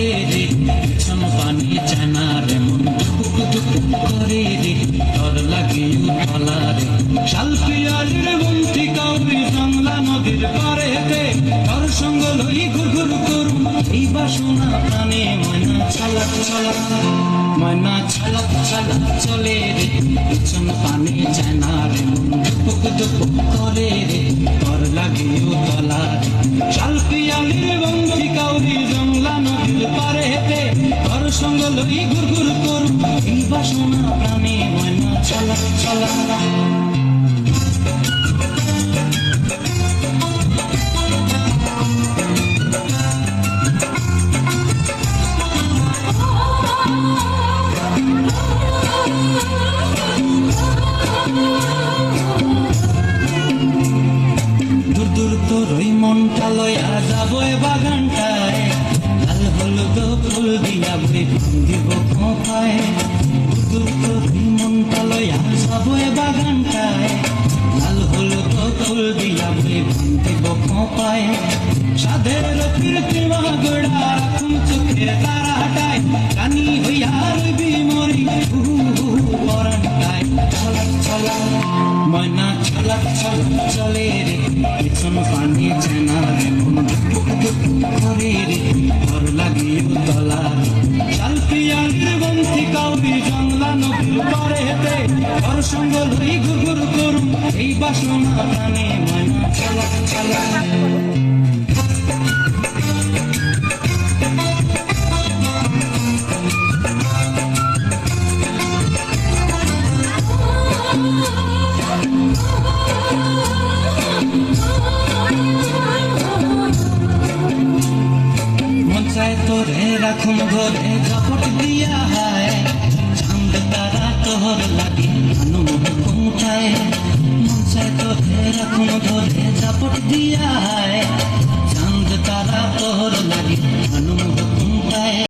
করে রে পিছন পানি চেনার এমন ধুক ধুক করে রে তর লাগে উতলা রে। শালপিয়ালির বন্ধি কাউরি জংলা নদীর পারেতে তর সঙ্গ লই ঘুর ঘুর করু এই বাসনা প্রাণে ময়না ছালাক ছালাক ময়না ছালাক ছালাক চলে রে। পিছন পানি চেনার এমন ধুক ধুক করে রে তর লাগে উতলা রে। শালপিয়ালির বন্ধি কাউরি লই ঘুর ঘুর করুম এই বাসনা প্রাণে মনটা লয়া যাব বাগানটায়। ফুল দিয়া বই দিব খোঁপায় দূর দূর তোর ওই মনটা লয়া যাব এ বাগানটায়। লাল হলুদ ফুল দিয়া বই দিব খোঁপায় সাধের কীর্তিমা গোড়া রাখুন চোখে তারাটায়। কানি হইয়া রইবি মরি পরানটায় ছলক ছলক, ময়না, ছলক ছলক, চলে রে। পিছন পানি চেনা রে কাউরি জংলা, নদীর পারে হেতে ঘর সঙ্গ লই ঘুর ঘুর করুম এই বাসনা প্রাণে মন। চায় তোরে রাখুম ঘরে ফুল তারা তোহর লাগে মানু মুখুম উঠায় মনসায় তোরে রাখুন ধরে চাপট দিয়া চাঁদ তারা তোহর লাগে মানু মুখুম উঠায়